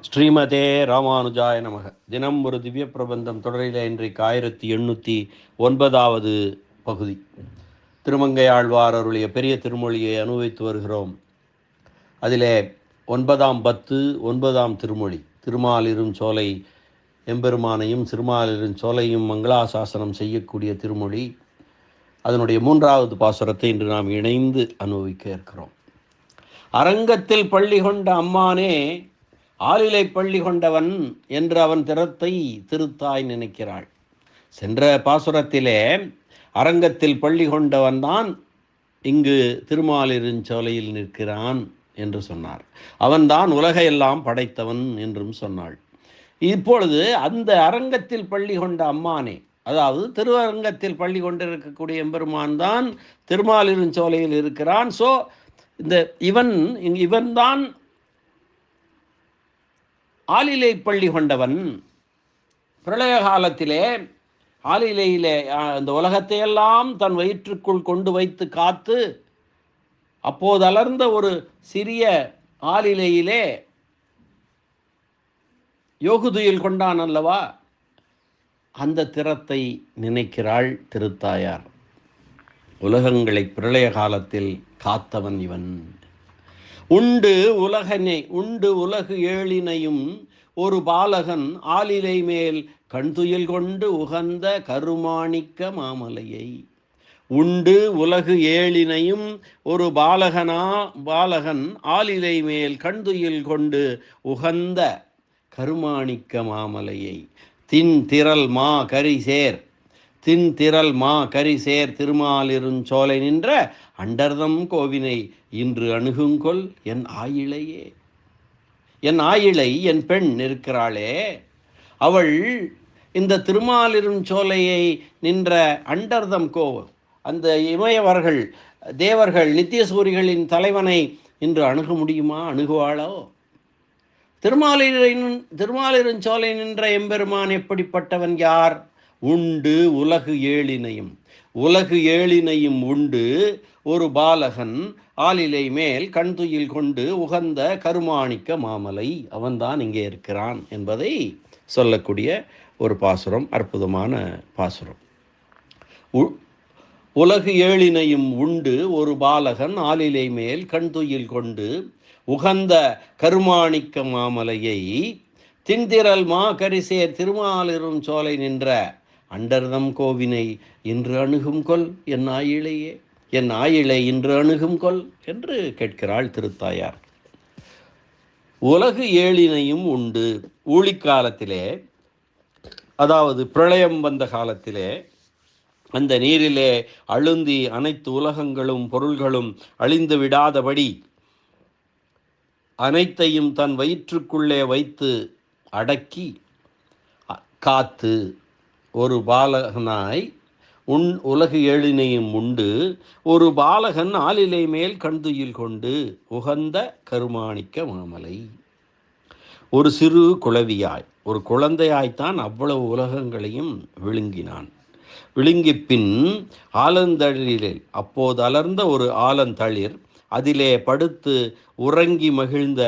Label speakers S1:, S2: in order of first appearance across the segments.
S1: ஸ்ரீமதே ராமானுஜாய நமக. தினம் ஒரு திவ்ய பிரபந்தம் தொடரில் இன்றைக்கு ஆயிரத்தி எண்ணூற்றி ஒன்பதாவது பகுதி. திருமங்கை ஆழ்வார் அருளிய பெரிய திருமொழியை அனுபவித்து வருகிறோம். அதிலே ஒன்பதாம் பத்து ஒன்பதாம் திருமொழி திருமாலிரும் சோலை எம்பெருமானையும் திருமாலிரும் சோலையும் மங்களாசாசனம் செய்யக்கூடிய திருமொழி. அதனுடைய மூன்றாவது பாசுரத்தை இன்று நாம் இணைந்து அனுபவிக்க இருக்கிறோம். அரங்கத்தில் பள்ளி கொண்ட அம்மானே ஆளிலை பள்ளி கொண்டவன் என்று அவன் திறத்தை திருத்தாய் நினைக்கிறாள். சென்ற பாசுரத்திலே அரங்கத்தில் பள்ளி கொண்டவன் தான் இங்கு திருமாலிருஞ்சோலையில் நிற்கிறான் என்று சொன்னார். அவன்தான் உலகையெல்லாம் படைத்தவன் என்றும் சொன்னாள். இப்பொழுது அந்த அரங்கத்தில் பள்ளி கொண்ட அம்மானே அதாவது திருவரங்கத்தில் பள்ளி கொண்டிருக்கக்கூடிய எம்பெருமான் தான் திருமாலிருஞ்சோலையில் இருக்கிறான். ஸோ இந்த இவன் இவன்தான் ஆலிலை பள்ளி கொண்டவன். பிரளய காலத்திலே ஆலிலையிலே அந்த உலகத்தையெல்லாம் தன் வயிற்றுக்குள் கொண்டு வைத்து காத்து அப்போது அலர்ந்த ஒரு சிறிய ஆலிலையிலே யோகுதுயில் கொண்டான் அல்லவா? அந்த திறத்தை நினைக்கிறாள் திருத்தாயார். உலகங்களை பிரளய காலத்தில் காத்தவன் இவன். உண்டு உலகனை உண்டு உலகு ஏழினையும் ஒரு பாலகன் ஆலிலை மேல் கண்துயில் கொண்டு உகந்த கருமாணிக்க மாமலையை. உண்டு உலகு ஏழினையும் ஒரு பாலகனா பாலகன் ஆலிலை மேல் கண்துயில் கொண்டு உகந்த கருமாணிக்க மாமலையை. தின் திரள் மா கரிசேர் தின் திரல் மா கரிசேர் திருமாலிருஞ்சோலை நின்ற அண்டர்தம் கோவினை இன்று அணுகுங்கொல் என் ஆயிழையே என் ஆயிழை என் பெண் இருக்கிறாளே அவள் இந்த திருமாலிருஞ்சோலையை நின்ற அண்டர்தம் கோ அந்த இமயவர்கள் தேவர்கள் நித்தியசூரிகளின் தலைவனை இன்று அணுக முடியுமா? அணுகுவாளோ? திருமாலிரின் திருமாலிருஞ்சோலை நின்ற எம்பெருமான் எப்படிப்பட்டவன் யார்? உண்டு உலகு ஏழினையும். உலகு ஏழினையும் உண்டு ஒரு பாலகன் ஆளிலை மேல் கண்துயில் கொண்டு உகந்த கருமாணிக்க மாமலை அவன்தான் இங்கே இருக்கிறான் என்பதை சொல்லக்கூடிய ஒரு பாசுரம் அற்புதமான பாசுரம். உலகு ஏழினையும் உண்டு ஒரு பாலகன் ஆளிலை மேல் கண்துயில் கொண்டு உகந்த கருமாணிக்க மாமலையை தின்திரல் மா கரிசேர் திருமாலிரும் சோலை நின்ற அண்டர்தம் கோவினை இன்று அணுகும் கொல் என் ஆயிழையே என் ஆயிழை இன்று அணுகும் கொல் என்று கேட்கிறாள் திருத்தாயார். உலகு ஏழினையும் உண்டு. ஊழிக்காலத்திலே அதாவது பிரளயம் வந்த காலத்திலே அந்த நீரிலே அழுந்தி அனைத்து உலகங்களும் பொருள்களும் அழிந்து விடாதபடி அனைத்தையும் தன் வயிற்றுக்குள்ளே வைத்து அடக்கி காத்து ஒரு பாலகனாய் உன் உலகு ஏழினையும் உண்டு. ஒரு பாலகன் ஆளிலை மேல் கண்துயில் கொண்டு உகந்த கருமாணிக்க மாமலை. ஒரு சிறு குளவியாய் ஒரு குழந்தையாய்த்தான் அவ்வளவு உலகங்களையும் விழுங்கினான். விழுங்கி பின் ஆலந்தளிரில் அப்போது அலர்ந்த ஒரு ஆலந்தளிர் அதிலே படுத்து உறங்கி மகிழ்ந்த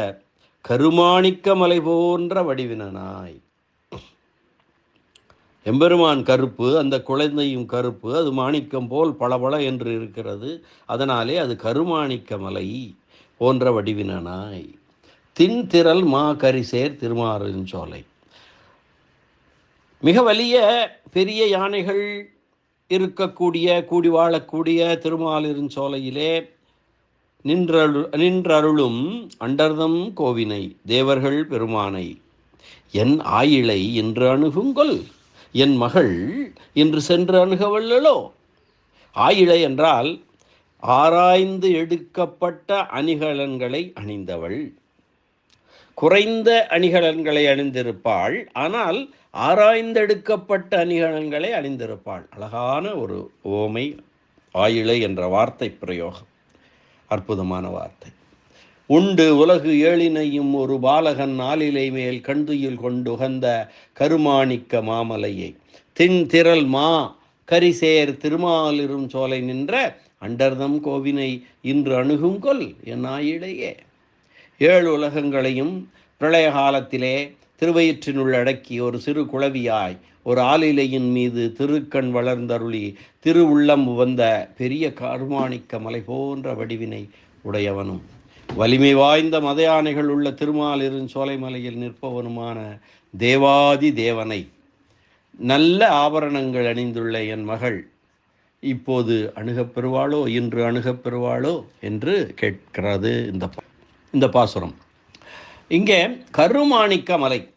S1: கருமாணிக்க மலை போன்ற வடிவினனாய். எம்பெருமான் கருப்பு அந்த குழந்தையும் கருப்பு அது மாணிக்கம் போல் பளபள என்று இருக்கிறது. அதனாலே அது கருமாணிக்க மலை போன்ற வடிவினனாய். தின்திரல் மா கரிசேர் திருமாலிருஞ்சோலை மிக வலிய பெரிய யானைகள் இருக்கக்கூடிய கூடி வாழக்கூடிய திருமாலிருஞ்சோலையிலே நின்றரு நின்றருளும் அண்டர்தம் கோவினை தேவர்கள் பெருமானை. என் ஆயிலை என்று அணுகுங்கொல் என் மகள் இன்று சென்று அணுகவல்லோ ஆயிழை என்றால் ஆராய்ந்து எடுக்கப்பட்ட அணிகலன்களை அணிந்தவள். குறைந்த அணிகலன்களை அணிந்திருப்பாள் ஆனால் ஆராய்ந்தெடுக்கப்பட்ட அணிகலன்களை அணிந்திருப்பாள். அழகான ஒரு ஓமை ஆயிழை என்ற வார்த்தை பிரயோகம். அற்புதமான வார்த்தை. உண்டு உலகு ஏழினையும் ஒரு பாலகன் நாளிலை மேல் கண்துயில் கொண்டுகந்த கருமாணிக்க மாமலையை. தின் திரள் மா கரிசேர் திருமாலிரும் சோலை நின்ற அண்டர்தம் கோவினை இன்று அணுகும் கொல் என் ஏழு உலகங்களையும் பிரளய காலத்திலே திருவயிற்றினுள் அடக்கி ஒரு சிறு குளவியாய் ஒரு ஆளிலையின் மீது திருக்கண் வளர்ந்தருளி திருவுள்ளம் உவந்த பெரிய கருமாணிக்க மலை போன்ற வடிவினை உடையவனும். வலிமை வாய்ந்த மத யானைகள் உள்ள திருமாலிருஞ் சோலைமலையில் நிற்பவனுமான தேவாதி தேவனை. நல்ல ஆபரணங்கள் அணிந்துள்ள என் மகள் இப்போது அணுகப் பெறுவாளோ இன்று அணுகப் பெறுவாளோ என்று கேட்கிறது இந்த இந்த பாசுரம். இங்கே கருமாணிக்க மலை.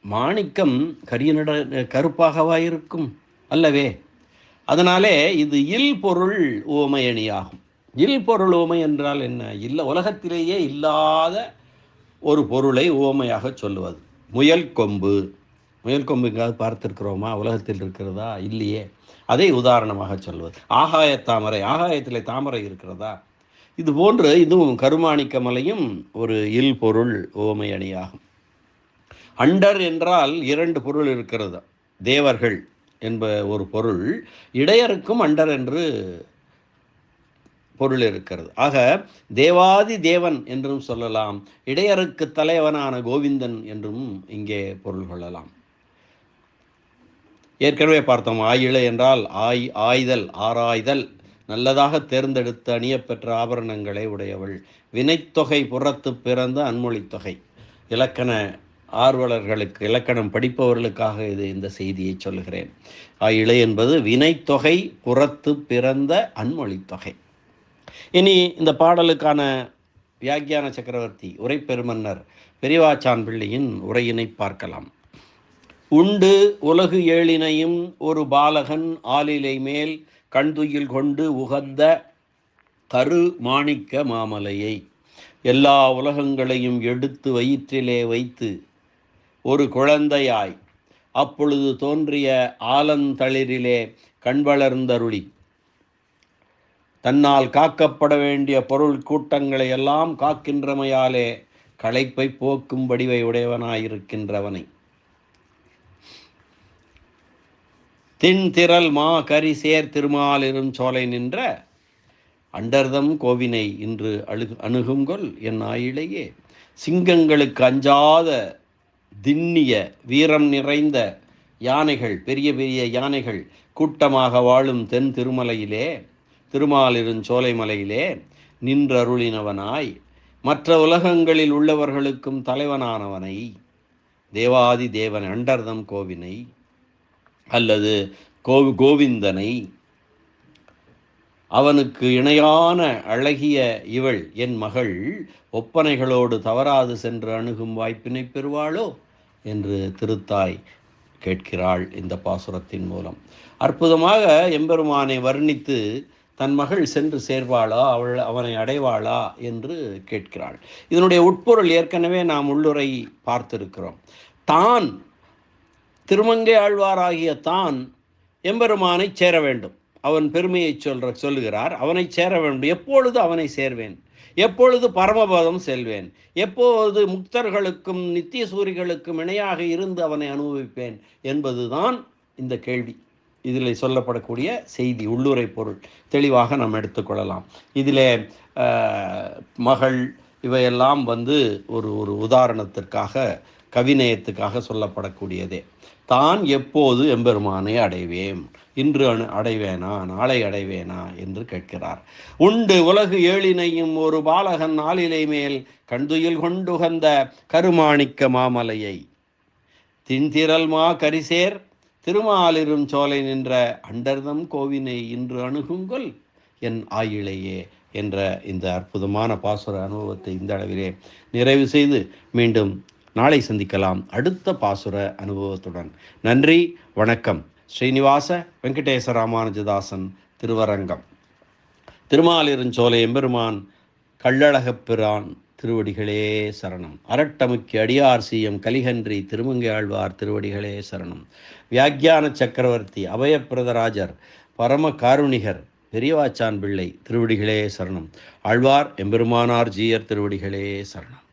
S1: மாணிக்கம் கரிய நட கருப்பாகவா இருக்கும் அல்லவே அதனாலே இது இல் பொருள் ஓமையணியாகும். இல் பொருள் உவமை என்றால் என்ன? இல்லை உலகத்திலேயே இல்லாத ஒரு பொருளை உவமையாக சொல்லுவது. முயல் கொம்பு. முயல் கொம்பு எங்காவது பார்த்துருக்கிறோமா? உலகத்தில் இருக்கிறதா? இல்லையே. அதை உதாரணமாக சொல்வது ஆகாய தாமரை. ஆகாயத்தில் தாமரை இருக்கிறதா? இது போன்று இதுவும் கருமாணிக்க மலையும் ஒரு இல் பொருள் ஓமை அணியாகும். அண்டர் என்றால் இரண்டு பொருள் இருக்கிறது. தேவர்கள் என்ப ஒரு பொருள் இடையருக்கும் அண்டர் என்று பொருள் இருக்கிறது. ஆக தேவாதி தேவன் என்றும் சொல்லலாம் இடையருக்கு தலைவனான கோவிந்தன் என்றும் இங்கே பொருள் கொள்ளலாம். ஏற்கனவே பார்த்தோம் ஆயிழை என்றால் ஆய் ஆய்தல் ஆராய்தல் நல்லதாக தேர்ந்தெடுத்து அணியப்பெற்ற ஆபரணங்களை உடையவள். வினைத்தொகை புறத்து பிறந்த அன்மொழித் தொகை. இலக்கண ஆர்வலர்களுக்கு இலக்கணம் படிப்பவர்களுக்காக இது இந்த செய்தியை சொல்லுகிறேன். ஆயிழை என்பது வினைத்தொகை புறத்து பிறந்த அன்மொழித் தொகை. இனி இந்த பாடலுக்கான வியாக்கியான சக்கரவர்த்தி உரைப்பெருமன்னர் பெரியவாச்சான் பிள்ளையின் உரையினை பார்க்கலாம். உண்டு உலகு ஏழினையும் ஒரு பாலகன் ஆலிலை மேல் கண்துயில் கொண்டு உகந்த கரு மாணிக்க மாமலையை எல்லா உலகங்களையும் எடுத்து வயிற்றிலே வைத்து ஒரு குழந்தையாய் அப்பொழுது தோன்றிய ஆலந்தளிரிலே கண்வளர்ந்தருளி. தன்னால் காக்கப்பட வேண்டிய பொருள் கூட்டங்களை எல்லாம் காக்கின்றமையாலே களைப்பை போக்கும் வடிவை உடையவனாயிருக்கின்றவனை. தின்திரல் மா கரி சேர் திருமாலிரும் சோலை நின்ற அண்டர்தம் கோவினை இன்று அழுகு அணுகுங்கொல் என் ஆயிலேயே சிங்கங்களுக்கு அஞ்சாத திண்ணிய வீரம் நிறைந்த யானைகள் பெரிய பெரிய யானைகள் கூட்டமாக வாழும் தென் திருமலையிலே திருமாலிருஞ்சோலை மலையிலே நின்றருளினவனாய் மற்ற உலகங்களில் உள்ளவர்களுக்கும் தலைவனானவனை தேவாதி தேவன் அண்டர்தம் கோவினை அல்லது கோ கோவிந்தனை அவனுக்கு இணையான அழகிய இவள் என் மகள் ஒப்பனைகளோடு தவறாது சென்று அணுகும் வாய்ப்பினை பெறுவாளோ? என்று திருத்தாய் கேட்கிறாள் இந்த பாசுரத்தின் மூலம். அற்புதமாக எம்பெருமானை வர்ணித்து தன் மகள் சென்று சேர்வாளா? அவள் அவனை அடைவாளா? என்று கேட்கிறாள். இதனுடைய உட்பொருள் ஏற்கனவே நாம் உள்ளுரை பார்த்திருக்கிறோம். தான் திருமங்கை ஆழ்வாராகிய தான் எம்பெருமானை சேர வேண்டும். அவன் பெருமையை சொல்ற சொல்லுகிறார். அவனை சேர வேண்டும். எப்பொழுது அவனை சேர்வேன்? எப்பொழுது பரமபதம் செல்வேன்? எப்போது முக்தர்களுக்கும் நித்திய சூரிகளுக்கும் இணையாக இருந்து அவனை அனுபவிப்பேன்? என்பதுதான் இந்த கேள்வி. இதில் சொல்லப்படக்கூடிய செய்தி உள்ளுரை பொருள். தெளிவாக நாம் எடுத்துக்கொள்ளலாம். இதில் மகள் இவையெல்லாம் வந்து ஒரு ஒரு உதாரணத்திற்காக கவிநயத்துக்காக சொல்லப்படக்கூடியதே. தான் எப்போது எம்பெருமானை அடைவேன்? இன்று அணு அடைவேனா? நாளை அடைவேனா? என்று கேட்கிறார். உண்டு உலகு ஏழினையும் ஒரு பாலகன் நாளிலை மேல் கண்துயில் கொண்டுகந்த கருமாணிக்க மாமலையை. தின்திரல் மா கரிசேர் திருமாலிரும் சோலை நின்ற அண்டர்தம் கோவினை இன்று அணுகுங்கள் என் ஆயிழையே என்ற இந்த அற்புதமான பாசுர அனுபவத்தை இந்த அளவிலே நிறைவு செய்து மீண்டும் நாளை சந்திக்கலாம் அடுத்த பாசுர அனுபவத்துடன். நன்றி வணக்கம். ஸ்ரீனிவாச வெங்கடேச ராமானுஜதாசன் திருவரங்கம். திருமாலிருஞ்சோலை எம்பெருமான் கள்ளழகப் பிரான் திருவடிகளே சரணம். அரட்டமுக்கி அடியார் சீயம் கலிகன்றி திருமங்கை ஆழ்வார் திருவடிகளே சரணம். வியாக்கியான சக்கரவர்த்தி அபயப்பிரதராஜர் பரம காருணிகர் பெரியவாச்சான் பிள்ளை திருவடிகளே சரணம். ஆழ்வார் எம்பெருமானார் ஜீயர் திருவடிகளே சரணம்.